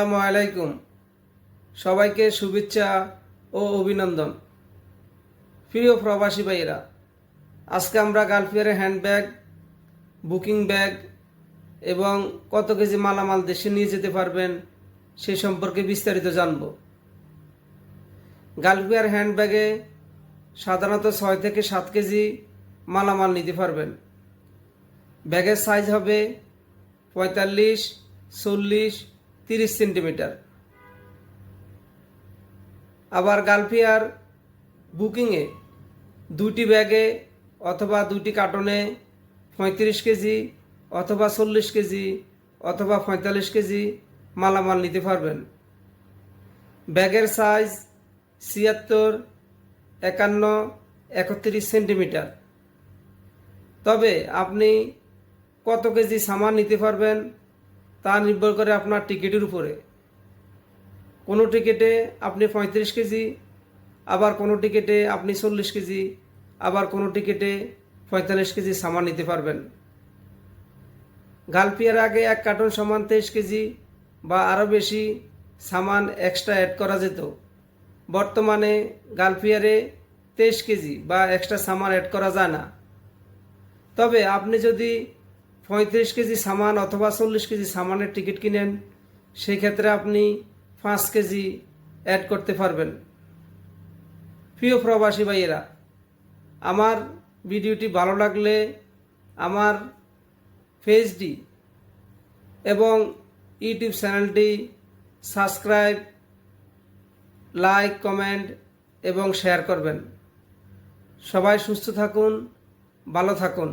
আসসালামু আলাইকুম। সবাইকে শুভেচ্ছা ও অভিনন্দন। প্রিয় প্রবাসী ভাইয়েরা, আজকে আমরা গালফিয়ারের হ্যান্ডব্যাগ, বুকিং ব্যাগ এবং কত কেজি মালামাল দেশে নিয়ে যেতে পারবেন সে সম্পর্কে বিস্তারিত জানব। গালফিয়ার হ্যান্ডব্যাগে সাধারণত ছয় থেকে সাত কেজি মালামাল নিতে পারবেন। ব্যাগের সাইজ হবে পঁয়তাল্লিশ, চল্লিশ তিরিশ সেন্টিমিটার। আবার গালফিয়ার বুকিংয়ে দুটি ব্যাগে অথবা দুটি কার্টনে পঁয়ত্রিশ কেজি অথবা চল্লিশ কেজি অথবা পঁয়তাল্লিশ কেজি মালামাল নিতে পারবেন। ব্যাগের সাইজ ছিয়াত্তর, একান্ন, একত্রিশ সেন্টিমিটার। তবে আপনি কত কেজি সামান নিতে পারবেন তা নির্ভর করে আপনার টিকিটের উপরে। কোনো টিকিটে আপনি পঁয়ত্রিশ কেজি, আবার কোনো টিকিটে আপনি চল্লিশ কেজি, আবার কোনো টিকিটে পঁয়তাল্লিশ কেজি সামান নিতে পারবেন। গালপিয়ার আগে এক কার্টন সমান তেইশ কেজি বা আরও বেশি সামান এক্সট্রা অ্যাড করা যেত। বর্তমানে গালপিয়ারে তেইশ কেজি বা এক্সট্রা সামান অ্যাড করা যায় না। তবে আপনি যদি পঁয়ত্রিশ কেজি সামান অথবা চল্লিশ কেজি সামানের টিকিট কিনেন সেই ক্ষেত্রে আপনি পাঁচ কেজি অ্যাড করতে পারবেন। প্রিয় প্রবাসী ভাইয়েরা, আমার ভিডিওটি ভালো লাগলে আমার পেজটি এবং ইউটিউব চ্যানেলটি সাবস্ক্রাইব, লাইক, কমেন্ট এবং শেয়ার করবেন। সবাই সুস্থ থাকুন, ভালো থাকুন।